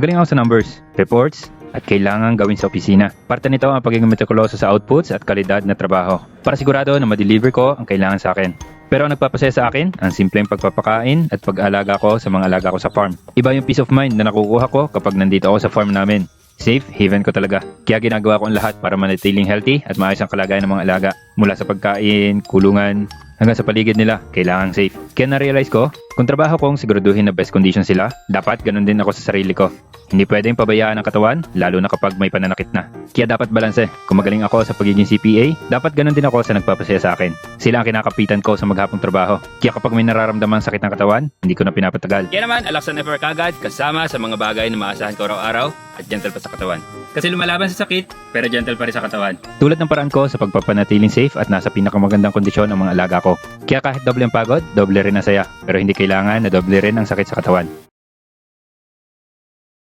Magaling ako sa numbers, reports, at kailangan gawin sa opisina. Parte nito ang pagiging meticuloso sa outputs at kalidad na trabaho para sigurado na ma-deliver ko ang kailangan sa akin. Pero ang nagpapasaya sa akin, ang simpleng pagpapakain at pag-alaga ko sa mga alaga ko sa farm. Iba yung peace of mind na nakukuha ko kapag nandito ako sa farm namin. Safe haven ko talaga. Kaya ginagawa ko ang lahat para manatiling healthy at maayos ang kalagayan ng mga alaga. Mula sa pagkain, kulungan, hanggang sa paligid nila, kailangang safe. Kaya na-realize ko, kung trabaho kong siguraduhin na best condition sila, dapat ganun din ako sa sarili ko. Hindi pwedeng pabayaan ang katawan, lalo na kapag may pananakit na. Kaya dapat balanse. Kung magaling ako sa pagiging CPA, dapat ganun din ako sa nagpapasaya sa akin. Sila ang kinakapitan ko sa maghapong trabaho. Kaya kapag may nararamdaman sakit ng katawan, hindi ko na pinapatagal. Kaya naman, alak sa never kagad kasama sa mga bagay na maasahan ko araw-araw at gentle pa sa katawan. Kasi lumalaban sa sakit, pero gentle pa rin sa katawan. Tulad ng paraan ko sa pagpapanatiling safe at nasa pinakamagandang kondisyon ang mga alaga ko. Kaya kahit doble ang pagod, doble rin ang saya. Pero hindi kailangan na doble rin ang sakit sa katawan.